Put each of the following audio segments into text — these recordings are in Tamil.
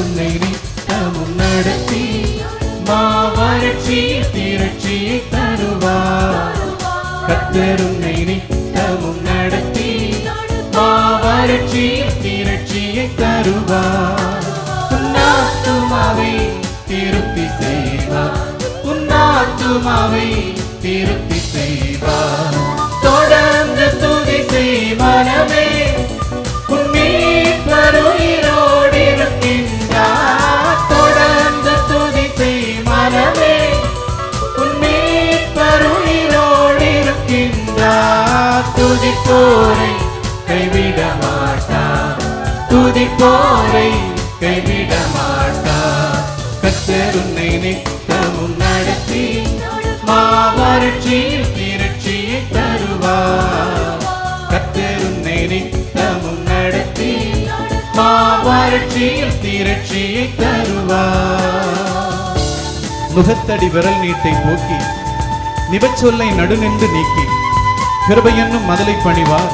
உன்னை நித்தமும் நடத்தி மாவரட்சி திரட்சியை தருவார். கத்தர் உன்னை நித்தமும் நடத்தி மாவரட்சி திரட்சியை தருவார். உன்னாத்துமாவை திருப்தி செய்வார். உன்னாத்துமாவை திருப்தி செய்வார். துதிப்போரை கைவிட மாட்டார். துதிப்போரை கைவிட மாட்டார். கத்தர் உன்னை நித்தமும் நடத்தி மாவரட்சியில் திரட்சியை தருவார். கத்தர் உன்னை நித்தமும் நடத்தி மாவரட்சியில் திரட்சியை தருவார். முகத்தடி விரல் நீட்டை போக்கி நிபச்சொல்லை நடுநின்று நீக்கி கிருபை என்னும் மதலை பணிவார்.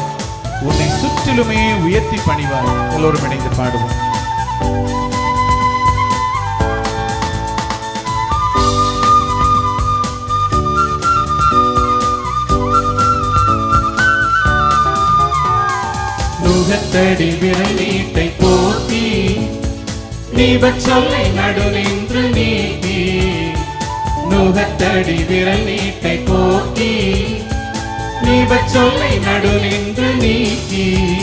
உன்னை சுற்றிலுமே உயர்த்தி பணிவார். எல்லோரும் இணைந்து பாடுவோம். நுகத்தடி விரை நீட்டை போக்கி நீபச்சொல்லை நடுநின்று நீட்டி நுகத்தடி விரல் நீட்டை போக்கி நீபச்சொல்லை நடுநின்று நீக்கி.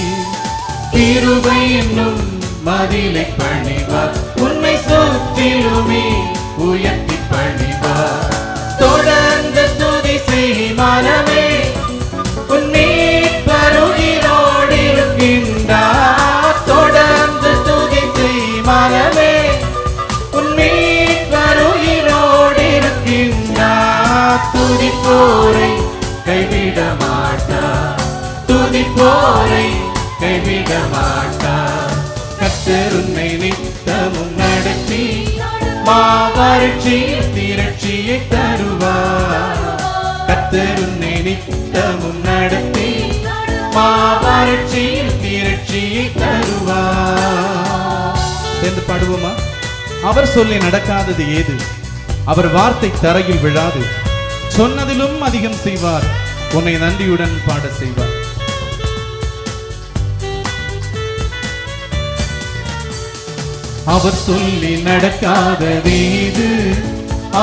கிருபை என்னும் மதிலை பணிவார். உண்மை சொத்திலுமே உயர்த்தி பணிவார். தொடர்ந்து துதி செய் மனமே இருக்கின்றார் தொடர்ந்து துதி செய் மனமே இருக்கின்றார் துதிப்போரை துதிப்போரை கைவிட மாட்டார் கத்தர் நித்தமும் நடத்தி மாவறட்சியில் திரட்சியை தருவார். கத்தர் நித்தமும் நடத்தி மாவறட்சியில் திரட்சியை தருவார். சேர்ந்து பாடுவோமா? அவர் சொல்லி நடக்காதது ஏது? அவர் வார்த்தை தரையில் விழாது. சொன்னதிலும் அதிகம் செய்வார். உன்னை நன்றியுடன் பாட செய்வார். அவர் சொல்லி நடக்காதது இது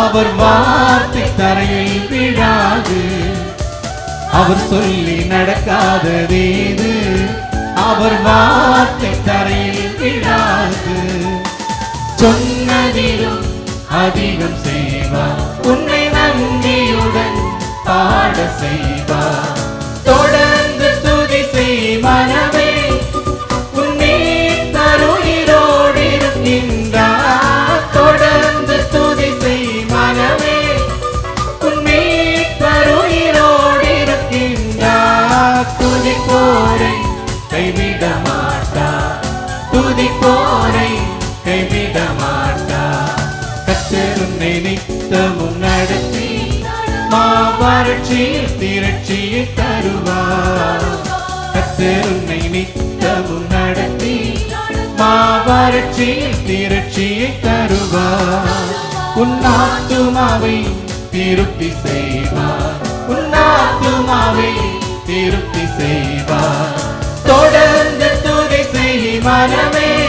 அவர் வார்த்தை தரையில் விழாது. அவர் சொல்லி நடக்காதது இது அவர் வார்த்தை தரையில் விழாது. சொன்னதிலும் அதிகம் செய்வார் உன்னை நன்றியுடன் பாட செய்வார். கைவிட மாட்டார் கத்தர் நடத்தி மாவறட்சியில் திரட்சியை தருவார் கத்தர் உன்னை நடத்தி மாவறட்சியில் திரட்சியை தருவார் உன் ஆத்துமாவை திருப்தி செய்வார் உன் ஆத்துமாவை திருப்தி செய்வார் தொடர்ந்து துதி மனமே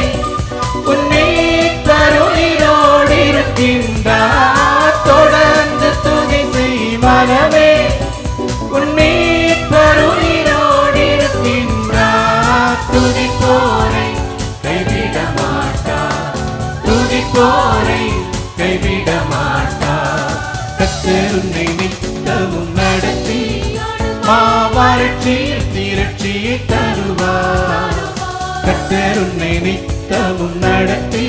கைவிட மாட்டார் கத்தர் நித்தமும் நடத்தி. மாவாரட்சியில் திரட்சியை தருவார் கத்தர் நித்தமும் நடத்தி.